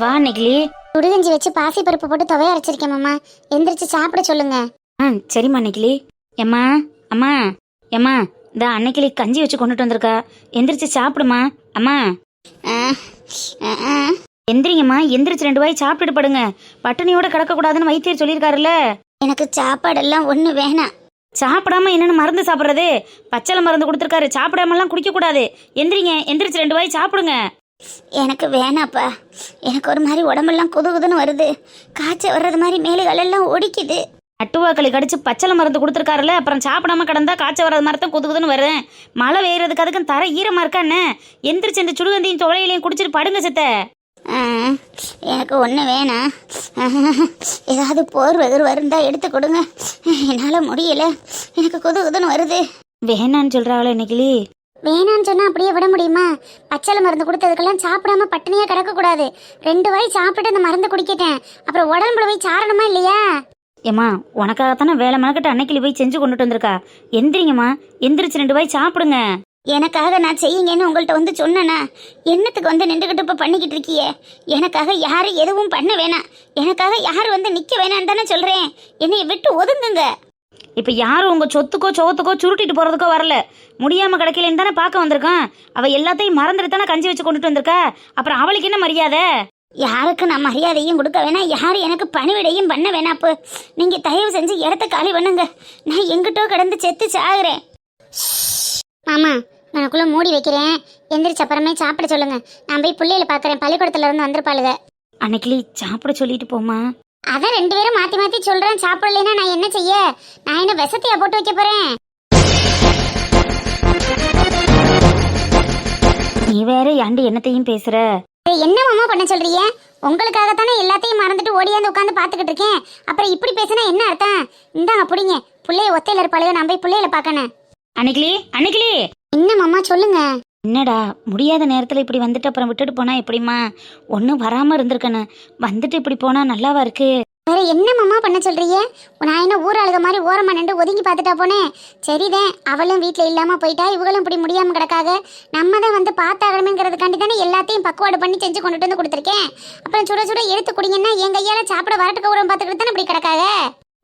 வா நெகிலி சுடுகஞ்சி வச்சு பாசி பருப்பு போட்டு துவைய அரைச்சிருக்கேன் மாமா. எந்திரிச்சு சாப்பிட சொல்லுங்க. ஆ சரிம்மா நெகிலி எம்மா அம்மா எம்மா இந்த அன்னைக்கிளி கஞ்சி வச்சு கொண்டுட்டு வந்திருக்கா. எந்திரிச்சு சாப்பிடுமா? அம்மா. எந்திரிங்கம்மா எந்திரிச்சு ரெண்டு வாய் சாப்பிட்டுட்டு படுங்க. பட்டினியோட கிடக்கக்கூடாதுன்னு வைத்தியர் சொல்லியிருக்காருல்ல. எனக்கு சாப்பாடெல்லாம் ஒண்ணு வேணாம். சாப்பிடாம என்னன்னு மருந்து சாப்பிட்றது? பச்சளை மருந்து கொடுத்துருக்காரு. சாப்பிடாமலாம் குடிக்கக்கூடாது. எந்திரிங்க எந்திரிச்சு ரெண்டு வாய் சாப்பிடுங்க. எனக்கு வேணாப்பா. எனக்கு ஒரு மாதிரி உடம்பெல்லாம் குது குதுன்னு வருது. காய்ச்சல் வர்றது மாதிரி மேலுகளெல்லாம் ஒடிக்குது. அட்டுவாக்களி கடிச்சு பச்சளை மருந்து கொடுத்துருக்காருல்ல அப்புறம் சாப்பிடாம கிடந்தா காய்ச்சல் வராத மாதிரி தான் குது குதுன்னு வருது. மழை பெய்யறதுக்கு அதுக்கும் தர ஈரமா இருக்கா என்ன? எந்திரிச்சு இந்த சுடுகந்தையும் துவையிலையும் குடிச்சிட்டு படுங்க சித்த. எனக்கு ஒன்று வேணாம். ஏதாவது போர் வெகுர் வருந்தா எடுத்து கொடுங்க. என்னால் முடியல. எனக்கு குது குதுன்னு வருது. வேணான்னு சொல்றாங்களே இன்னைக்கு வேணான்னு சொன்னா அப்படியே விட முடியுமா? பச்சளை மருந்து கொடுத்ததுக்கெல்லாம் சாப்பிடாம பட்டினியா கிடக்கக்கூடாது ரெண்டு வாய் சாப்பிட்டுட்டு அந்த மருந்து குடிக்கிட்டேன். அப்புறம் உடம்புல போய் சாரணுமா இல்லையா? ஏம்மா உனக்காகத்தானே வேலை மணக்கிட்ட அன்னைக்கிளி போய் செஞ்சு கொண்டுட்டு வந்திருக்கா? எந்திரிங்கம்மா எந்திரிச்சு ரெண்டு வாய் சாப்பிடுங்க. எனக்காக நான் செய்யுங்கன்னு உங்கள்கிட்ட வந்து சொன்னேனா? என்னத்துக்கு வந்து நின்றுக்கிட்டு இப்போ பண்ணிக்கிட்டு இருக்கியே? எனக்காக யாரும் எதுவும் பண்ண வேணாம் எனக்காக யார் வந்து நிற்க வேணான்னு தானே சொல்கிறேன் என்னைய விட்டு ஒதுங்குங்க. இப்ப யாரும் உங்க சொத்துக்கோ சோத்துக்கோ சுருட்டிட்டு போறதுக்கோ வரல. முடியாம கிடைக்கலன்னு தானே பார்க்க வந்திருக்கான். அவ எல்லாத்தையும் மறந்துட்டு தானே கஞ்சி வச்சு கொண்டுட்டு வந்திருக்கா? அப்புறம் அவளுக்கு என்ன மரியாதை? யாருக்கு நான் மரியாதையும் கொடுக்க வேணாம் யார் எனக்கு பணிவிடையும் பண்ண வேணாம் அப்போ நீங்கள் தயவு செஞ்சு இடத்த காலி பண்ணுங்க. நான் எங்கிட்டோ கிடந்து செத்து சாகுறேன். மாமா எனக்குள்ள மூடி வைக்கிறேன். எந்திரிச்ச அப்புறமே சாப்பிட சொல்லுங்க. நான் போய் பிள்ளைகளை பார்க்குறேன். பள்ளிக்கூடத்துல இருந்து வந்திருப்பாளுங்க அன்னைக்கிளி சாப்பிட சொல்லிட்டு போமா அதான் ரெண்டு பேரும் மாத்தி மாத்தி சொல்றேன். சாப்பிடலைன்னா நான் என்ன செய்ய? நான் என்ன விஷத்தையா போட்டு வைக்க போறேன்? நீ வேற ஏன்டி என்னத்தையும் பேசுற? ஏய், என்ன மாமா பண்ண சொல்றீங்க? உங்களுக்காகத்தானே எல்லாத்தையும் மறந்துட்டு ஓடியாந்து உட்காந்து பாத்துக்கிட்டு இருக்கேன். அப்புறம் இப்படி பேசினா என்ன அர்த்தம்? இந்தாங்க புடிங்க. பிள்ளைய ஒத்தையில இருப்பாளுக நான் போய் பிள்ளையில பார்க்கணும் அன்னைக்கிளி அன்னைக்கிளி! என்ன மாமா சொல்லுங்க. என்னடா முடியாத நேரத்துல இப்படி வந்துட்டு அப்புறம் விட்டுட்டு போனா எப்படிம்மா? ஒன்றும் வராம இருந்திருக்கணும் வந்துட்டு இப்படி போனா நல்லாவா இருக்கு? வேற என்னம்மா பண்ண சொல்றீங்க? நான் என்ன ஊர் ஆளுக மாதிரி ஓரமா நின்று ஒதுங்கி பார்த்துட்டா போனேன் சரிதான் அவளும் வீட்டில் இல்லாம போயிட்டா இவங்களும் இப்படி முடியாம கிடக்காக. நம்ம தான் வந்து பார்த்தாகணுங்கிறதுக்காண்டி தானே எல்லாத்தையும் பக்குவாடு பண்ணி செஞ்சு கொண்டுட்டு வந்து கொடுத்துருக்கேன். அப்புறம் சுட சுட எடுத்து குடிங்கன்னா என் கையால் சாப்பிட வரட்டுக்கு கூட பார்த்துக்கிட்டு தானே இப்படி கிடக்காக?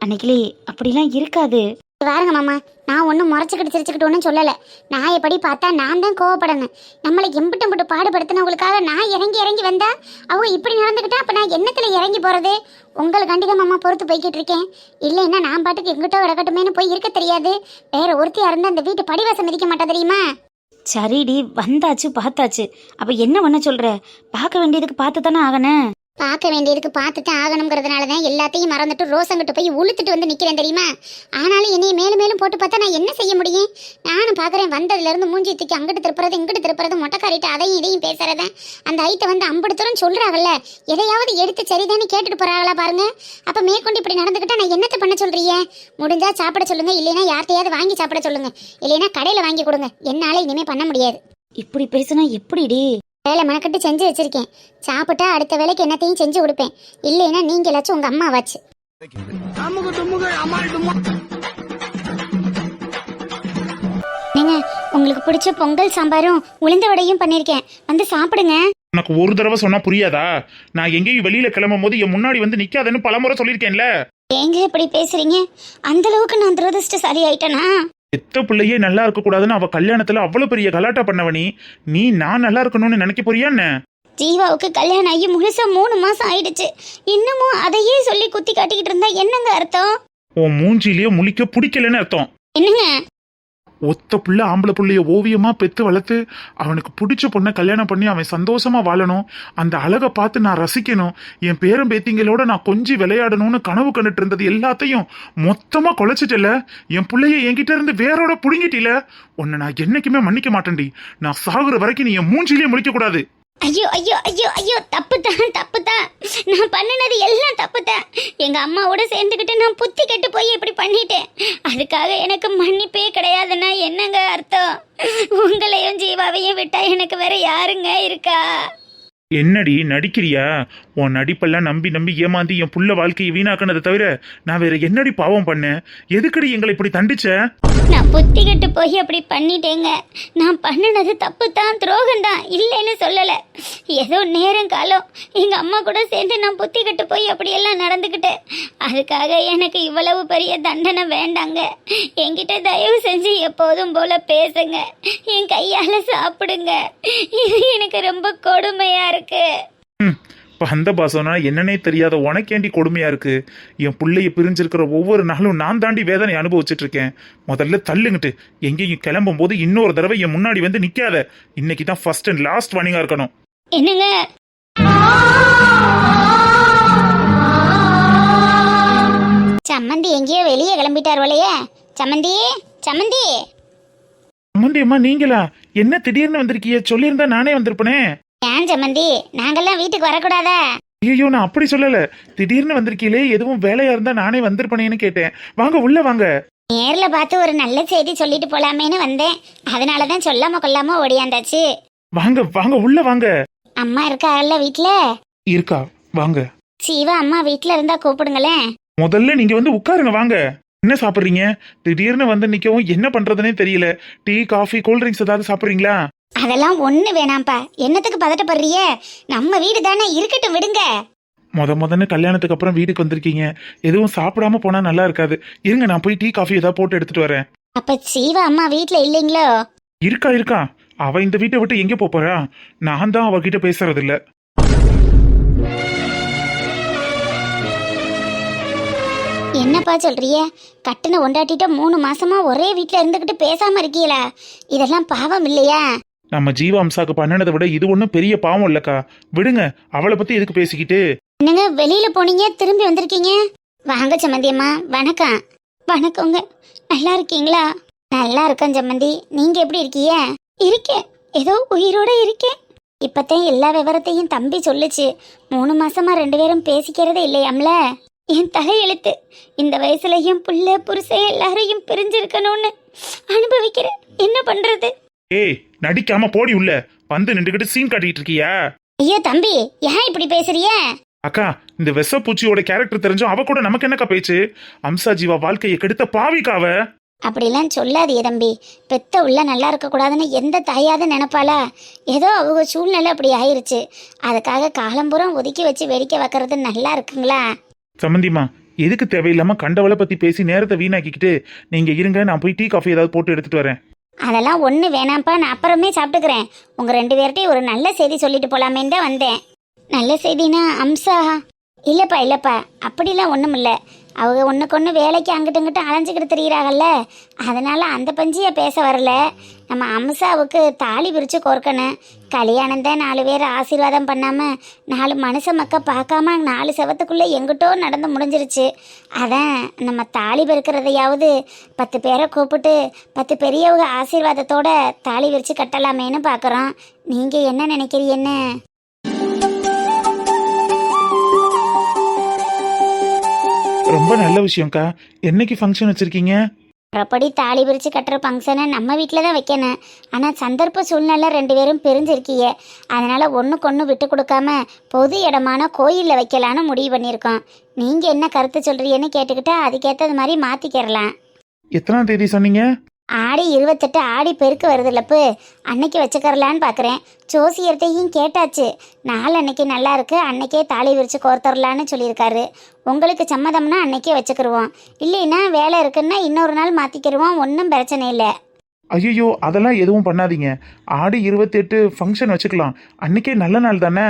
அன்னைக்கிலே அப்படிலாம் இருக்காது. பாருங்க மாமா. நான் ஒன்றும் முறைச்சிக்கிட்டு சிரிச்சுக்கிட்டு ஒன்றும் சொல்லலை. நான் எப்படி பார்த்தா நான் தான் கோவப்படணும். நம்மளை எம்பிட்டு எம்பிட்டு பாடுபடுத்தினவங்களுக்காக நான் இறங்கி இறங்கி வந்தா அவங்க இப்படி நடந்துக்கிட்டா அப்போ நான் என்னத்தில் இறங்கி போகிறது உங்களுக்காண்டி தான் மாமா பொறுத்து போய்கிட்டு இருக்கேன். இல்லைன்னா நான் பாட்டுக்கு எங்கிட்டோ கிடக்கட்டுமேனு போய் இருக்க தெரியாது. வேற ஒருத்தியாக இருந்தால் அந்த வீட்டு படிவாசம் மிதிக்க மாட்டா தெரியுமா? சரிடி வந்தாச்சு பார்த்தாச்சு. அப்போ என்ன பண்ண சொல்கிற பார்க்க வேண்டியதுக்கு பார்த்து தானே ஆகணும். பார்க்க வேண்டியதுக்கு பார்த்துட்டு ஆகணுங்கிறதுனால தான் எல்லாத்தையும் மறந்துட்டு ரோசங்கிட்ட போய் உளுத்துட்டு வந்து நிற்கிறேன் தெரியுமா? ஆனாலும் என்னைய மேலும் மேலும் போட்டு பார்த்தா நான் என்ன செய்ய முடியும்? நானும் பார்க்குறேன் வந்ததுலேருந்து மூஞ்சி தூக்கி அங்கிட்டு திருப்புறது இங்கிட்டு திருப்புறது மொட்டைக்காரிட்டு அதையும் இதையும் பேசுகிறத அந்த ஐத்தை வந்து அம்படுத்துறோம் சொல்கிறாங்கல்ல எதையாவது எடுத்து சரிதானே கேட்டுட்டு போகிறாங்களா பாருங்க. அப்போ மேற்கொண்டு இப்படி நடந்துக்கிட்டா நான் என்னத்தை பண்ண சொல்கிறீங்க முடிஞ்சால் சாப்பிட சொல்லுங்கள் இல்லைன்னா யார்கிட்டையாவது வாங்கி சாப்பிட சொல்லுங்கள் இல்லைன்னா கடையில் வாங்கி கொடுங்க. என்னால் இனிமேல் பண்ண முடியாது. இப்படி பேசுனா எப்படிடி? வேலை மெனக்கட்டு செஞ்சு வச்சிருக்கேன். சாப்பிட்டா அடுத்த வேலைக்கு என்னத்தையும் செஞ்சு கொடுப்பேன். இல்லைன்னா நீங்க எல்லாச்சும் உங்க அம்மா வச்சு. உங்களுக்கு பிடிச்ச பொங்கல் சாம்பாரும் உளுந்த வடையும் பண்ணிருக்கேன். வந்து சாப்பிடுங்க. உனக்கு ஒரு தடவை சொன்னா புரியாதா? நான் எங்கேயும் வெளியில கிளம்பும் போது என் முன்னாடி வந்து நிக்காதன்னு பலமுறை சொல்லியிருக்கேன்ல. ஏங்க இப்படி பேசுறீங்க? அந்த அளவுக்கு நான் துரதிருஷ்டசாலி ஆயிட்டேனா எத்த பிள்ளையே நல்லா இருக்க கூடாதுன்னு அவ கல்யாணத்துல அவ்வளவு பெரிய கலாட்டா பண்ணவனி. நீ நான் நல்லா இருக்கணும்னு நினைக்க போறியா என்ன? ஜீவாவுக்கு கல்யாணம் ஆகி முழுசா மூணு மாசம் ஆயிடுச்சு. இன்னமும் அதையே சொல்லி குத்தி காட்டிக்கிட்டு இருந்தா என்னங்க அர்த்தம்? உன் மூஞ்சிலேயே முழிக்க பிடிக்கலன்னு அர்த்தம். என்னங்க? ஒத்த புள்ள ஆம்பளை புள்ளைய ஓவியமா பெத்து வளர்த்து அவனுக்கு பிடிச்ச பொண்ணை கல்யாணம் பண்ணி அவன் சந்தோஷமா வாழணும். அந்த அழகை பார்த்து நான் ரசிக்கணும். என் பேரன் பேத்திங்களோட நான் கொஞ்சி விளையாடணும்னு கனவு கண்டுட்டு இருந்தது எல்லாத்தையும் மொத்தமா குலைச்சிட்டல என் பிள்ளைய என்கிட்ட இருந்து வேறோட புடுங்கிட்டில. உன்னை நான் என்னைக்குமே மன்னிக்க மாட்டேன்டி. நான் சாகுற வரைக்கும் நீ என் மூஞ்சிலேயே முழிக்க கூடாது. ஐயோ ஐயோ ஐயோ ஐயோ தப்பு தான் தப்பு தான் நான் பண்ணினது எல்லாம் தப்பு தான் எங்கள் அம்மாவோட சேர்ந்துக்கிட்டு நான் புத்தி கெட்டு போய் இப்படி பண்ணிட்டேன். அதுக்காக எனக்கு மன்னிப்பே கிடையாதுன்னா என்னங்க அர்த்தம்? உங்களையும் ஜீவாவையும் விட்டா எனக்கு வேற யாருங்க இருக்கா? என்னடி நடிக்கிறியா? உன் நடிப்பெல்லாம் நம்பி நம்பி ஏமாந்தி என் புள்ள வாழ்க்கையை வீணாக்குனதை தவிர நான் வேற என்னடி பாவம் பண்ணேன் எதுக்கடி எங்களை இப்படி தண்டிச்ச? நான் புத்தி கெட்டு போய் அப்படி பண்ணிட்டேங்க. நான் பண்ணினது தப்பு தான் துரோகம் தான் இல்லைன்னு சொல்லலை. ஏதோ நேரம் காலம் எங்கள் அம்மா கூட சேர்ந்து நான் புத்தி கெட்டு போய் அப்படியெல்லாம் நடந்துக்கிட்டேன். அதுக்காக எனக்கு இவ்வளவு பெரிய தண்டனை வேண்டாங்க. என்கிட்ட தயவு செஞ்சு எப்போதும் போல பேசுங்க. என் கையால் சாப்பிடுங்க. இது எனக்கு ரொம்ப கொடுமையாக இருக்கு. பந்த பாசம்னா என்னன்னே தெரியாத உனக்கேண்டி கொடுமையா இருக்கு? என் புள்ளைய பிரிஞ்சிருக்கிற ஒவ்வொரு நாளும் நான் தாண்டி வேதனை அனுபவிச்சுட்டு இருக்கேன். முதல்ல தள்ளுங்கிட்டு. எங்கேயும் கிளம்பும் போது இன்னொரு தடவை என் முன்னாடி வந்து நிக்காத. இன்னைக்கு தான் ஃபர்ஸ்ட் அண்ட் லாஸ்ட் வார்னிங்கா இருக்கணும். என்னங்க? சம்மந்தி எங்கேயோ வெளியே கிளம்பிட்டார் போலயே. சம்மந்தி சம்மந்தி. அம்மந்தி அம்மா நீங்களா? என்ன திடீர்னு வந்திருக்கீங்க? சொல்லியிருந்தா நானே வந்திருப்பனே. ஏன் சம்மந்தி நாங்கெல்லாம் வீட்டுக்கு வரக்கூடாதா? ஐயோ நான் அப்படி சொல்லல. திடீர்னு வந்திருக்கீங்களே எதுவும் வேலையா இருந்தா நானே வந்திருப்பனேன்னு கேட்டேன். வாங்க உள்ள வாங்க. நேர்ல பார்த்து ஒரு நல்ல செய்தி சொல்லிட்டு போலாமேன்னு வந்தேன். அதனால தான் சொல்லாம கொள்ளாம ஓடியாந்தாச்சு. வாங்க வாங்க உள்ள வாங்க. அம்மா இருக்காங்கல்ல வீட்ல? இருக்கா வாங்க. சீவா அம்மா வீட்ல இருந்தா கூப்பிடுங்களேன். முதல்ல நீங்க வந்து உட்காருங்க வாங்க. என்ன சாப்பிடுறீங்க? திடீர்னு வந்து நிக்கவும் என்ன பண்றதுனே தெரியல. டீ காஃபி கூல் ட்ரிங்க்ஸ் ஏதாவது சாப்பிடுறீங்களா? அதெல்லாம் ஒண்ணு வேணாம்ப்பா. என்னத்துக்கு பதட்டப்படுறிய நம்ம வீடு தானே இருக்கட்டும் விடுங்க. முத முதன்னு கல்யாணத்துக்கு அப்புறம் வீட்டுக்கு வந்திருக்கீங்க. எதுவும் சாப்பிடாம போனா நல்லா இருக்காது. இருங்க நான் போய் டீ காஃபி ஏதாவது போட்டு எடுத்துட்டு வரேன். அப்ப சீவா அம்மா வீட்ல இல்லைங்களோ? இருக்கா இருக்கா. அவ இந்த வீட்டை விட்டு எங்க போறா? நான் தான் அவகிட்ட பேசுறது இல்ல என்னப்பா சொல்றிய கட்டுன ஒண்டாட்டிட்ட மூணு மாசமா ஒரே வீட்ல இருந்துகிட்டு பேசாம இருக்கீங்களா? இதெல்லாம் பாவம் இல்லையா? நம்ம ஜீவாம்சாக்கு பண்ணினதை விட இது ஒன்றும் பெரிய பாவம் இல்லக்கா. விடுங்க அவளை பத்தி எதுக்கு பேசிக்கிட்டு? என்னங்க வெளியில போனீங்க திரும்பி வந்திருக்கீங்க? வாங்க சம்மந்தியம்மா வணக்கம். வணக்கங்க. நல்லா இருக்கீங்களா? நல்லா இருக்கேன் சம்மந்தி. நீங்க எப்படி இருக்கீங்க? இருக்கேன். ஏதோ உயிரோட இருக்கேன். இப்பத்தான் எல்லா விவரத்தையும் தம்பி சொல்லுச்சு. மூணு மாசமா ரெண்டு பேரும் பேசிக்கிறதே இல்லையாம்ல? என் தலையெழுத்து இந்த வயசுல என் புள்ள புருஷன் எல்லாரையும் பிரிஞ்சிருக்கணும்னு அனுபவிக்கிறேன். என்ன பண்றது? ஏய் நடிக்காம போடி உள்ள. வந்து நின்றுகிட்டு சீன் காட்டிட்டு இருக்கியா? ஐயோ தம்பி ஏன் இப்படி பேசுறிய அக்கா இந்த விஷப்பூச்சியோட கேரக்டர் தெரிஞ்சும் அவ கூட நமக்கு என்னக்கா பேச்சு? அம்சா ஜீவா வாழ்க்கையை கெடுத்த பாவிக்கா அவ. அப்படிலாம் சொல்லாதீய தம்பி. பெத்த உள்ள நல்லா இருக்கக்கூடாதுன்னு எந்த தாயாவது நினைப்பாளா? ஏதோ அவங்க சூழ்நிலை அப்படி ஆயிருச்சு. அதுக்காக காலம்புறம் ஒதுக்கி வச்சு வேடிக்கை வைக்கிறது நல்லா இருக்குங்களா? சம்மந்திமா எதுக்கு தேவையில்லாம கண்டவளை பத்தி பேசி நேரத்தை வீணாக்கிக்கிட்டு நீங்க இருங்க நான் போய் டீ காஃபி ஏதாவது போட்டு எடுத்துட்டு வரேன். அதெல்லாம் ஒன்று வேணாம்ப்பா நான் அப்புறமே சாப்பிட்டுக்கிறேன். உங்கள் ரெண்டு பேர்கிட்டையும் ஒரு நல்ல செய்தி சொல்லிட்டு போகலாமேன்னு தான் வந்தேன். நல்ல செய்தினா அம்சா? இல்லைப்பா இல்லைப்பா. அப்படிலாம் ஒன்றும் இல்லை அவங்க ஒன்றுக்கு ஒன்று வேலைக்கு அங்கிட்டு இங்கிட்டு அலைஞ்சிக்கிட்டு தெரியுறாங்கல்ல. அதனால் அந்த பஞ்சியை பேச வரல. நம்ம அம்சாவுக்கு தாலி பிரித்து கோர்க்கணும். கல்யாணம் தான் நாலு பேர் ஆசீர்வாதம் பண்ணாமல் நாலு மனுஷ மக்க பார்க்காம நாலு செவத்துக்குள்ளே எங்கிட்டோ நடந்து முடிஞ்சிருச்சு. அதான் நம்ம தாலி பெருக்கிறதையாவது பத்து பேரை கூப்பிட்டு பத்து பெரியவங்க ஆசீர்வாதத்தோட தாலி விரித்து கட்டலாமேன்னு பார்க்குறோம் நீங்கள் என்ன நினைக்கிறீன்னு ரொம்ப நல்ல விஷயம்க்கா. என்னைக்கு ஃபங்க்ஷன் வச்சிருக்கீங்க? அப்புறப்படி தாலி பிரித்து கட்டுற ஃபங்க்ஷனை நம்ம வீட்டில் தான் வைக்கணும். ஆனால் சந்தர்ப்ப சூழ்நிலை ரெண்டு பேரும் பிரிஞ்சிருக்கீங்க. அதனால் ஒன்றுக்கு ஒன்று விட்டு கொடுக்காம பொது இடமான கோயிலில் வைக்கலான்னு முடிவு பண்ணியிருக்கோம். நீங்கள் என்ன கருத்து சொல்கிறீன்னு கேட்டுக்கிட்டா அதுக்கேற்றது மாதிரி மாற்றிக்கிறலாம் எத்தனாம் தேதி சொன்னீங்க? ஆடி இருபத்தெட்டு ஆடி பெருக்கு வருதுல்லப்பு. அன்னைக்கு வச்சுக்கறலான்னு பார்க்குறேன் ஜோசியர்கிட்டையும் கேட்டாச்சு. நாள் அன்னைக்கு நல்லா இருக்கு அன்னைக்கே தாலி விரித்து கோர்த்தரலான்னு சொல்லியிருக்காரு. உங்களுக்கு சம்மதம்னா அன்னைக்கே வச்சுக்கிருவோம். இல்லைன்னா வேலை இருக்குன்னா இன்னொரு நாள் மாற்றிக்கிருவோம் ஒன்றும் பிரச்சனை இல்லை. ஐயோ அதெல்லாம் எதுவும் பண்ணாதீங்க. ஆடி இருபத்தெட்டு ஃபங்க்ஷன் வச்சுக்கலாம். அன்னைக்கே நல்ல நாள் தானே?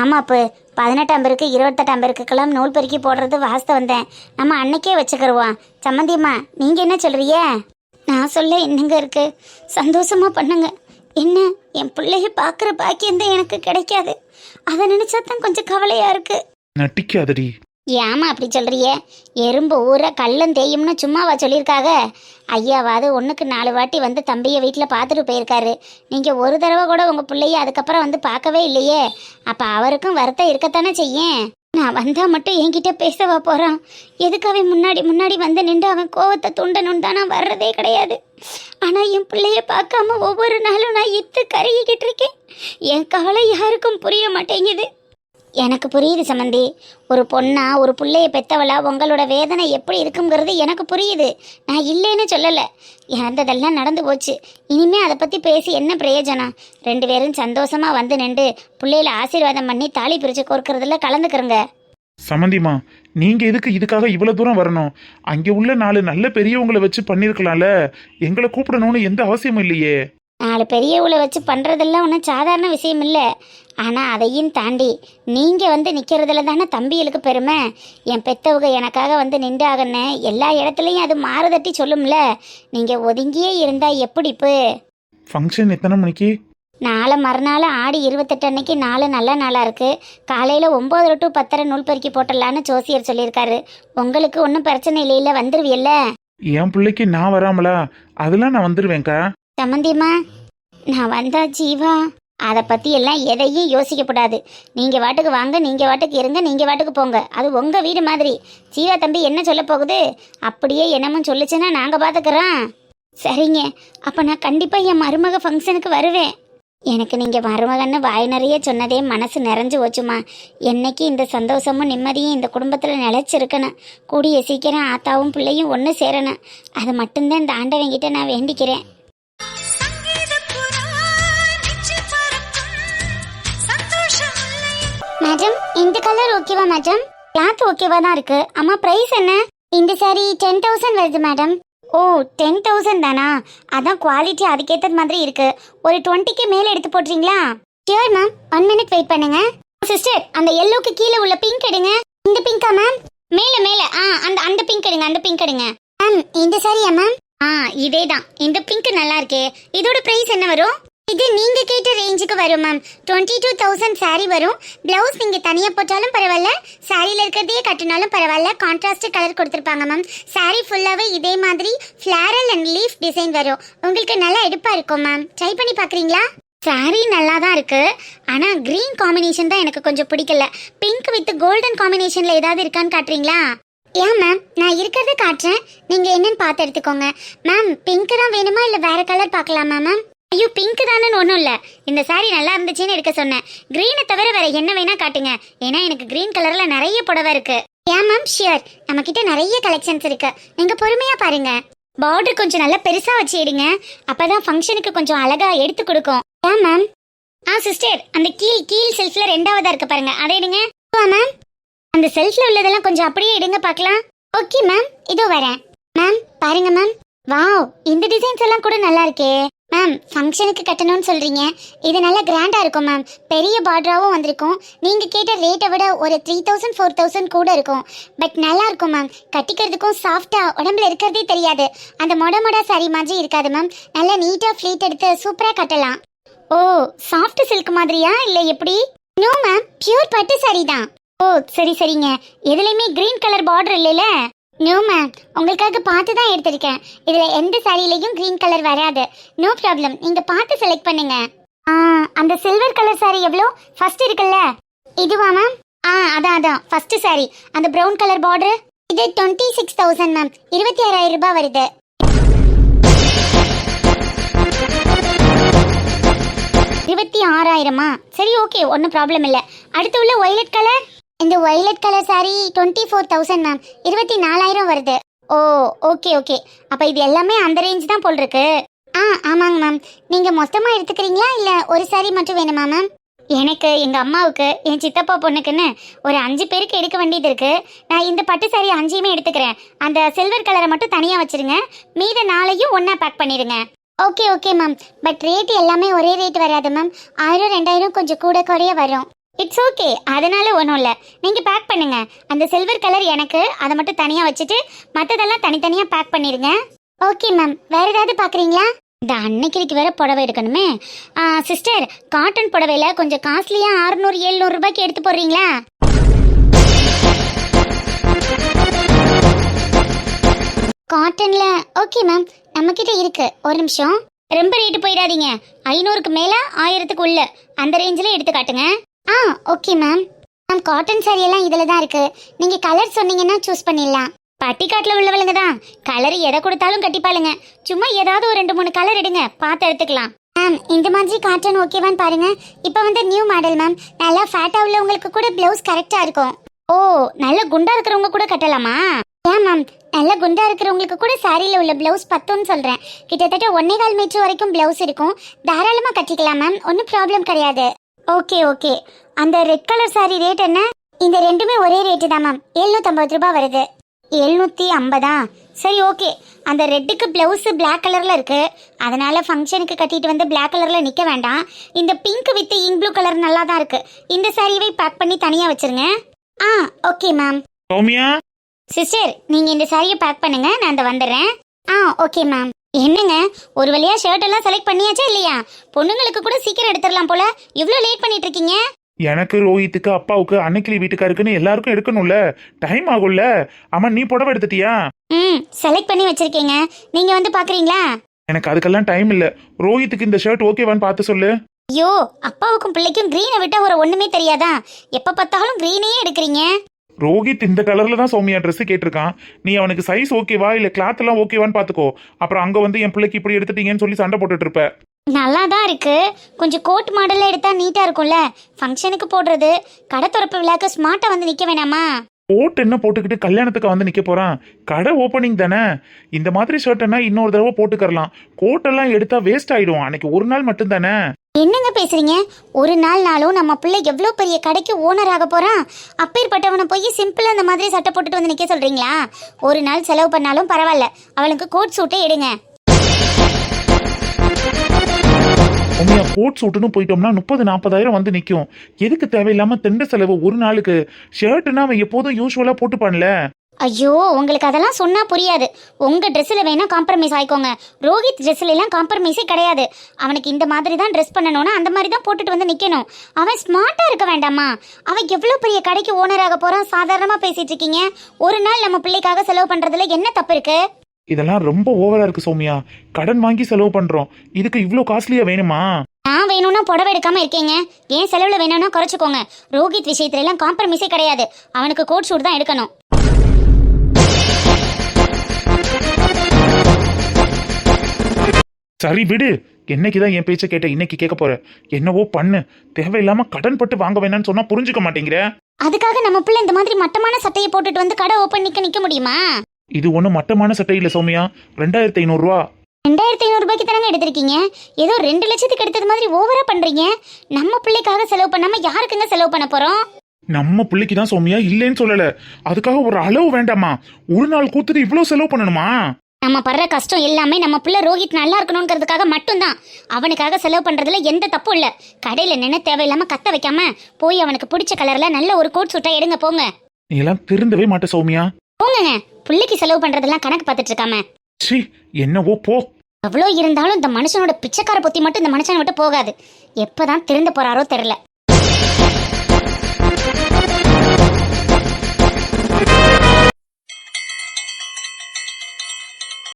ஆமாப்பு. பதினெட்டாம் பேருக்கு இருபத்தெட்டாம் பேருக்குக்கெல்லாம் நூல் பெருக்கி போடுறது வாஸ்தவம் தான் நம்ம அன்னைக்கே வச்சுக்கிருவோம். சம்மந்தியம்மா நீங்கள் என்ன சொல்றிய நான் சொல்ல என்னங்க இருக்கு? சந்தோஷமா பண்ணுங்க. என்ன என் பிள்ளைய பார்க்குற பாக்கியம் தான் எனக்கு கிடைக்காது. அதை நினைச்சா தான் கொஞ்சம் கவலையா இருக்கு. நட்டிக்காதடி ஏமா அப்படி சொல்றியே? எறும்பு ஊற கள்ளம் தேயும்னு சும்மாவா சொல்லியிருக்காக? ஐயாவாது ஒன்றுக்கு நாலு வாட்டி வந்து தம்பியை வீட்டில் பார்த்துட்டு போயிருக்காரு. நீங்கள் ஒரு தடவை கூட உங்கள் பிள்ளைய அதுக்கப்புறம் வந்து பார்க்கவே இல்லையே. அப்போ அவருக்கும் வருத்தம் இருக்கத்தானே செய்யேன் நான் வந்தால் மட்டும் என்கிட்ட பேசவா போகிறான் எதுக்கு அவன் முன்னாடி முன்னாடி வந்து நின்று அவன் கோவத்தை தூண்டணும் தான் நான் வர்றதே கிடையாது. ஆனால் என் பிள்ளைய பார்க்காம ஒவ்வொரு நாளும் நான் இத்து கருகிக்கிட்டு இருக்கேன். என் கவலை யாருக்கும் புரிய மாட்டேங்குது. எனக்கு புரியுது சம்மந்தி ஒரு பொண்ணா ஒரு பிள்ளைய பெத்தவளா உங்களோட வேதனை எப்படி இருக்குங்கிறது எனக்கு புரியுது. நான் இல்லைன்னு சொல்லலை. இறந்ததெல்லாம் நடந்து போச்சு. இனிமே அதை பற்றி பேசி என்ன பிரயோஜனம்? ரெண்டு பேரும் சந்தோஷமாக வந்து நின்று பிள்ளையில ஆசீர்வாதம் பண்ணி தாலி பிரித்து கோர்க்கறதுல கலந்துக்கிறங்க. சமந்திமா நீங்க எதுக்கு இதுக்காக இவ்வளவு தூரம் வரணும்? அங்கே உள்ள நாலு நல்ல பெரியவங்களை வச்சு பண்ணிருக்கலாம்ல. எங்களை கூப்பிடணும்னு எந்த அவசியமும் இல்லையே. நாலு பெரியவளை வச்சு பண்ணுறதெல்லாம் ஒன்றும் சாதாரண விஷயம் இல்லை. ஆனால் அதையும் தாண்டி நீங்கள் வந்து நிற்கிறதுல தானே தம்பிகளுக்கு பெருமை? என் பெத்தவங்க எனக்காக வந்து நின்றாகன்னு எல்லா இடத்துலையும் அது மாறுதட்டி சொல்லும்ல. நீங்கள் ஒதுங்கியே இருந்தால் எப்படி இப்போ? ஃபங்க்ஷன் எத்தனை மணிக்கு? நாளை மறுநாள் ஆடி இருபத்தெட்டு அன்னைக்கு நாலு நல்ல நாளாக இருக்குது காலையில் ஒம்பது டு பத்தரை நூல் பறிக்கி போட்டுடலான்னு ஜோசியர் சொல்லியிருக்காரு. உங்களுக்கு ஒன்றும் பிரச்சனை இல்லையில வந்துருவியல்ல? என் பிள்ளைக்கு நான் வராமலா? அதெல்லாம் நான் வந்துருவேன்க்கா. சம்மந்திம்மா நான் வந்தா ஜீவா அதை பற்றி எல்லாம் எதையும் யோசிக்கப்படாது நீங்கள் வாட்டுக்கு வாங்க நீங்கள் வாட்டுக்கு இருங்க நீங்கள் வாட்டுக்கு போங்க. அது உங்கள் வீடு மாதிரி. ஜீவா தம்பி என்ன சொல்ல போகுது? அப்படியே என்னமும் சொல்லிச்சுன்னா நாங்கள் பார்த்துக்குறோம் சரிங்க. அப்போ நான் கண்டிப்பாக என் மருமக ஃபங்க்ஷனுக்கு வருவேன். எனக்கு நீங்கள் மருமகன்னு வாய் நிறைய சொன்னதே மனசு நிறைஞ்சு போச்சுமா. என்னைக்கு இந்த சந்தோஷமும் நிம்மதியும் இந்த குடும்பத்தில் நிலச்சிருக்கணும். கூடிய சீக்கிரம் ஆத்தாவும் பிள்ளையும் ஒன்று சேரணும். அது மட்டும்தான் இந்த ஆண்டவங்கிட்ட நான் வேண்டிக்கிறேன். மேடம் இந்த கலர் ஓகேவா மேடம் கிளாத் ஓகேவா தான் இருக்கு. அம்மா பிரைஸ் என்ன? இந்த சாரி டென் தௌசண்ட் வருது மேடம் ஓ டென் தௌசண்ட் தானா? அதான் குவாலிட்டி அதுக்கேற்ற மாதிரி இருக்கு. ஒரு டுவெண்ட்டிக்கு மேலே எடுத்து போட்டுறீங்களா sure ma'am one minute wait பண்ணுங்க. சிஸ்டர் அந்த எல்லோக்கு கீழே உள்ள பிங்க் எடுங்க. இந்த பிங்கா மேம் மேல மேல. ஆ அந்த அந்த பிங்க் எடுங்க அந்த பிங்க் எடுங்க. மேம் இந்த சாரியா மேம் ஆ இதே தான் இந்த பிங்க் நல்லா இருக்கே. இதோட பிரைஸ் என்ன வரும்? இது நீங்க கேட்ட ரேஞ்சுக்கு வரும் ma'am twenty two thousand saree வரும். பிளவுஸ் நீங்க தனியா போட்டாலும் பரவாயில்ல. சாரியில இருக்கிறதையே கட்டினாலும் பரவாயில்ல. கான்ட்ராஸ்ட் கலர் கொடுத்துருப்பாங்க மேம் சாரி ஃபுல்லாவே இதே மாதிரி ஃபிளாரல் அண்ட் லீஃப் டிசைன் வரும். உங்களுக்கு நல்லா எடுப்பா இருக்கும் மேம் ட்ரை பண்ணி பாக்குறீங்களா? சாரி நல்லா தான் இருக்கு. ஆனா கிரீன் காம்பினேஷன் தான் எனக்கு கொஞ்சம் பிடிக்கல. பிங்க் வித் கோல்டன் காம்பினேஷன்ல ஏதாவது இருக்கான்னு காட்டுறீங்களா? ஏன் மேம் நான் இருக்கிறத காட்டுறேன். நீங்க என்னன்னு பார்த்து எடுத்துக்கோங்க. மேம் பிங்க் தான் வேணுமா? இல்ல வேற கலர் பார்க்கலாமா மேம் ஐயோ பிங்க் தானே ஒன்றும் இல்லை. இந்த சாரீ நல்லா இருந்துச்சுன்னு எடுக்க சொன்னேன். க்ரீனை தவிர வேற என்ன வேணா காட்டுங்க. ஏன்னா எனக்கு க்ரீன் கலர்ல நிறைய புடவை இருக்கு. ஏன் மேம் ஷியர் நம்ம கிட்ட நிறைய கலெக்ஷன்ஸ் இருக்கு. நீங்க பொறுமையா பாருங்க. பார்டர் கொஞ்சம் நல்லா பெருசா வச்சு எடுங்க அப்பதான் ஃபங்க்ஷனுக்கு கொஞ்சம் அழகா எடுத்து கொடுக்கும். ஏன் மேம் ஆ சிஸ்டர் அந்த கீழ் கீழ் செல்ஃப்ல ரெண்டாவதா இருக்கு பாருங்க. அதை எடுங்க மேம் அந்த செல்ஃப்ல உள்ளதெல்லாம் கொஞ்சம் அப்படியே எடுங்க பார்க்கலாம். ஓகே மேம் இதோ வரேன். மேம் பாருங்க மேம் வாவ் இந்த டிசைன்ஸ் எல்லாம் கூட நல்லா இருக்கே. மேம் ஃபங்க்ஷனுக்கு கட்டணும்னு சொல்கிறீங்க இது நல்லா கிராண்டாக இருக்கும் மேம் பெரிய பார்ட்ராகவும் வந்திருக்கும். நீங்கள் கேட்ட ரேட்டை விட ஒரு த்ரீ தௌசண்ட் ஃபோர் தௌசண்ட் கூட இருக்கும். பட் நல்லா இருக்கும் மேம் கட்டிக்கிறதுக்கும் சாஃப்டாக உடம்புல இருக்கிறதே தெரியாது. அந்த மொட மொட சாரி மாதிரி இருக்காது மேம் நல்லா நீட்டாக ஃப்ளீட் எடுத்து சூப்பராக கட்டலாம். ஓ சாஃப்ட் சில்க் மாதிரியா? இல்லை எப்படி? நோ மேம் பியூர் பட்டு சாரி தான். ஓ சரி சரிங்க. எதுலேயுமே க்ரீன் கலர் பார்டர் இல்லைல்ல? நோ மேம் உங்களுக்காக பார்த்து தான் எடுத்திருக்கேன். இதில் எந்த சாரிலையும் க்ரீன் கலர் வராது. நோ ப்ராப்ளம் நீங்கள் பார்த்து செலக்ட் பண்ணுங்க. ஆ அந்த சில்வர் கலர் சாரி எவ்வளோ? ஃபர்ஸ்ட் இருக்குல்ல. இதுவா மேம் ஆ அதான் அதான். ஃபர்ஸ்ட் சாரி அந்த ப்ரௌன் கலர் பார்டர் இது டுவெண்ட்டி சிக்ஸ் தௌசண்ட் மேம் இருபத்தி ஆறாயிரம் ரூபாய் வருது. இருபத்தி ஆறாயிரமா? சரி ஓகே ஒன்றும் ப்ராப்ளம் இல்லை. அடுத்து உள்ள ஒய்லட் கலர் இந்த violet colour saree twenty four thousand ma'am இருபத்தி நாலாயிரம் வருது. ஓ ஓகே ஓகே அப்போ இது எல்லாமே அந்த ரேஞ்ச் தான் போல் இருக்கு ஆ ஆமாங்க மேம் நீங்கள் மொத்தமாக எடுத்துக்கிறீங்களா? இல்லை ஒரு சாரி மட்டும் வேணுமா மேம் எனக்கு எங்கள் அம்மாவுக்கு என் சித்தப்பா பொண்ணுக்குன்னு ஒரு அஞ்சு பேருக்கு எடுக்க வேண்டியது இருக்கு. நான் இந்த பட்டு சாரி அஞ்சையுமே எடுத்துக்கிறேன். அந்த சில்வர் கலரை மட்டும் தனியாக வச்சிருங்க. மீத நாளையும் ஒன்றா பேக் பண்ணிடுங்க. Okay okay ma'am but rate எல்லாமே ஒரே ரேட் வராது மேம் ஆயிரம் ரெண்டாயிரம் கொஞ்சம் கூட குறைய வரும். இட்ஸ் ஓகே அதனால ஒன்றும் இல்லை. நீங்கள் பேக் பண்ணுங்கள் அந்த சில்வர் கலர் எனக்கு அதை மட்டும் தனியாக வச்சுட்டு மற்றதெல்லாம் தனித்தனியாக பேக் பண்ணிடுங்க ஓகே மேம் வேறு ஏதாவது பார்க்குறீங்களா இந்த அன்னைக்கு வேற புடவை எடுக்கணுமே. சிஸ்டர் காட்டன் புடவையில் கொஞ்சம் காஸ்ட்லியாக அறுநூறு எழுநூறு ரூபாய்க்கு எடுத்து போடுறீங்களா? காட்டன்ல ஓகே மேம் நம்மக்கிட்ட இருக்கு. ஒரு நிமிஷம். ரொம்ப ரேட்டு போயிடாதீங்க. ஐநூறுக்கு மேலே ஆயிரத்துக்கு உள்ள. அந்த ரேஞ்சில் எடுத்து காட்டுங்க. ஆ okay ma'am ma'am cotton saree எல்லாம் இதில் தான் இருக்குது நீங்கள் கலர் சொன்னீங்கன்னா சூஸ் பண்ணிடலாம். பட்டிக்காட்டில் உள்ளவளுங்க தான். கலர் எதை கொடுத்தாலும் கட்டிப்பாளுங்க. சும்மா ஏதாவது ஒரு ரெண்டு மூணு கலர் எடுங்க. பார்த்து எடுத்துக்கலாம். மேம் இந்த மாதிரி காட்டன் ஓகேவான்னு பாருங்க. இப்போ வந்து நியூ மாடல் மேம் நல்லா ஃபேட்டாக உள்ளவங்களுக்கு கூட ப்ளவுஸ் கரெக்டாக இருக்கும். ஓ நல்ல குண்டா இருக்கிறவங்க கூட கட்டலாமா? ஏன் மேம் நல்ல குண்டா இருக்கிறவங்களுக்கு கூட சாரியில் உள்ள ப்ளவுஸ் பத்தும்னு சொல்கிறேன் கிட்டத்தட்ட ஒன்னே கால் மீட்டர் வரைக்கும் ப்ளவுஸ் இருக்கும். தாராளமாக கட்டிக்கலாம் மேம் ஒன்றும் ப்ராப்ளம் கிடையாது. Okay okay. அந்த ரெட் கலர் saree ரேட் என்ன? இந்த ரெண்டுமே ஒரே ரேட்டு தான் மேம் எழுநூற்றம்பது ரூபாய் வருது. எழுநூத்தி ஐம்பதா? சரி ஓகே. அந்த ரெட்டுக்கு பிளவுஸ் Black கலர்ல இருக்கு. அதனால ஃபங்க்ஷனுக்கு கட்டிட்டு வந்து Black கலர்ல நிக்க வேண்டாம். இந்த pink with ink blue colour நல்லா தான் இருக்கு. இந்த சாரியவை பேக் பண்ணி தனியா வச்சிருங்க. ஆ ஓகே மேம் சௌமியா? சிஸ்டர் நீங்க இந்த சாரியை பேக் பண்ணுங்க. நான் அந்த வந்துடுறேன். ஆ ஓகே மேம் என்னங்க ஒரு வழியா ஷர்ட் எல்லாம் செலக்ட் பண்ணியாச்சா இல்லையா? பொண்ணுங்களுக்கு கூட சீக்கிரம் எடுத்துடலாம் போல. இவ்வளோ லேட் பண்ணிட்டு இருக்கீங்க எனக்கு ரோஹித்துக்கு அப்பாவுக்கு அன்னைக்கிளி வீட்டுக்காருக்குன்னு எல்லாருக்கும் எடுக்கணும்ல. டைம் ஆகும்ல. ஆமா நீ புடவை எடுத்துட்டியா? ம் செலக்ட் பண்ணி வச்சிருக்கீங்க. நீங்க வந்து பாக்குறீங்களா? எனக்கு அதுக்கெல்லாம் டைம் இல்ல. ரோஹித்துக்கு இந்த ஷர்ட் ஓகேவான்னு பார்த்து சொல்லு. ஐயோ அப்பாவுக்கும் பிள்ளைக்கும் க்ரீனை விட்டா ஒரு ஒண்ணுமே தெரியாதா? எப்ப பார்த்தாலும் க்ரீனையே எடுக்கிறீங்க. ரோஹித் இந்த கலர்ல தான் சௌமியா Dress கேட்டிருக்கான். நீ அவனுக்கு சைஸ் ஓகேவா இல்ல கிளாத் எல்லாம் ஓகேவான்னு பாத்துக்கோ. அப்புறம் அங்க வந்து என் பிள்ளைக்கு இப்படி எடுத்துட்டீங்கன்னு சொல்லி சண்டை போட்டுட்டு இருப்ப. நல்லா தான் இருக்கு. கொஞ்சம் கோட் மாடல்ல எடுத்தா நீட்டா இருக்கும்ல. ஃபங்க்ஷனுக்கு போடுறது. கடை திறப்பு விழாக்கு ஸ்மார்ட்டா வந்து நிக்க வேணாமா? கோட் என்ன போட்டுக்கிட்டு கல்யாணத்துக்கு வந்து நிக்க போறான்? கடை ஓப்பனிங் தானே? இந்த மாதிரி ஷர்ட்னா இன்னொரு தடவை போட்டுக்கறலாம். கோட் எல்லாம் எடுத்தா வேஸ்ட் ஆயிடும். அன்னைக்கு ஒரு நாள் மட்டும் தானே? என்னங்க பேசுறீங்க? ஒரு நாள் நாளும் நம்ம பிள்ளை எவ்வளோ பெரிய கடைக்கு ஓனர் ஆக போறான்? அப்பேற்பட்டவனை போய் சிம்பிளா அந்த மாதிரி சட்டை போட்டுட்டு வந்து நிக்க சொல்றீங்களா? ஒரு நாள் செலவு பண்ணாலும் பரவாயில்ல. அவளுக்கு கோட் சூட்டை எடுங்க. உண்மையா கோட் சூட்டுன்னு போயிட்டோம்னா முப்பது நாற்பதாயிரம் வந்து நிற்கும் எதுக்கு தேவையில்லாமல் தெண்ட செலவு ஒரு நாளுக்கு? ஷர்ட்னா அவன் எப்போதும் யூஸ்வலா போட்டுப்பான்ல. ஐயோ உங்களுக்கு அதெல்லாம் சொன்னா புரியாது. உங்க ட்ரெஸ்ல வேணா காம்ப்ரமைஸ் ஆயிக்கோங்க. ரோஹித் ட்ரெஸ்ல எல்லாம் காம்ப்ரமைஸே கிடையாது. அவனுக்கு இந்த மாதிரி தான் ட்ரெஸ் பண்ணணும்னா அந்த மாதிரி தான் போட்டுட்டு வந்து நிக்கணும். அவன் ஸ்மார்ட்டா இருக்க வேண்டாமா? அவன் எவ்வளவு பெரிய கடைக்கு ஓனர் ஆக போறான்? சாதாரணமா பேசிட்டு இருக்கீங்க. ஒரு நாள் நம்ம பிள்ளைக்காக செலவு பண்றதுல என்ன தப்பு இருக்கு? இதெல்லாம் ரொம்ப ஓவரா இருக்கு சௌமியா. கடன் வாங்கி செலவு பண்றோம். இதுக்கு இவ்ளோ காஸ்ட்லியா வேணுமா? நான் வேணும்னா புடவை எடுக்காம இருக்கீங்க. ஏன் செலவுல வேணும்னா குறைச்சிக்கோங்க. ரோஹித் விஷயத்துல எல்லாம் காம்ப்ரமைஸே கிடையாது. அவனுக்கு கோட் ஷூட் தான் எடுக்கணும். சரி விடு. என்னைக்கு தான் என் பேச்ச கேட்ட இன்னைக்கு கேட்க போற. என்னவோ பண்ணு. தேவையில்லாம கடன் பட்டு வாங்க வேணாம்னு சொன்னா புரிஞ்சுக்க மாட்டேங்கிற. அதுக்காக நம்ம பிள்ளை இந்த மாதிரி மட்டமான சட்டையை போட்டுட்டு வந்து கடை ஓப்பன் நிக்க நிக்க முடியுமா? இது ஒன்றும் மட்டமான சட்டை இல்ல சௌமியா. ரெண்டாயிரத்தி ஐநூறுரூவா ரெண்டாயிரத்தி ஐநூறு ரூபாய்க்கு தானங்க எடுத்திருக்கீங்க? ஏதோ ரெண்டு லட்சத்துக்கு எடுத்தது மாதிரி ஓவரா பண்றீங்க. நம்ம பிள்ளைக்காக செலவு பண்ணாம யாருக்குங்க செலவு பண்ண போறோம்? நம்ம பிள்ளைக்கு தான் சௌமியா இல்லைன்னு சொல்லல. அதுக்காக ஒரு அளவு வேண்டாமா? ஒரு நாள் கூத்துட்டு இவ்ளோ செலவு பண்ணணுமா? நம்ம படுற கஷ்டம் எல்லாமே நம்ம பிள்ளை ரோஹித் நல்லா இருக்கணுங்கிறதுக்காக மட்டும்தான். அவனுக்காக செலவு பண்றதுல எந்த தப்பும் இல்லை. கடையில் நின்று தேவையில்லாம கத்த வைக்காம போய் அவனுக்கு பிடிச்ச கலரில் நல்ல ஒரு கோட் சூட்டா எடுங்க போங்க. எல்லாம் திருந்தவே மாட்டே சௌமியா. போங்கங்க. பிள்ளைக்கு செலவு பண்றதெல்லாம் கணக்கு பார்த்துட்டு இருக்காம. சி என்னவோ போ. அவ்வளோ இருந்தாலும் இந்த மனுஷனோட பிச்சைக்கார புத்தி மட்டும் இந்த மனுஷனை விட்டு போகாது. எப்போதான் திருந்த போறாரோ தெரில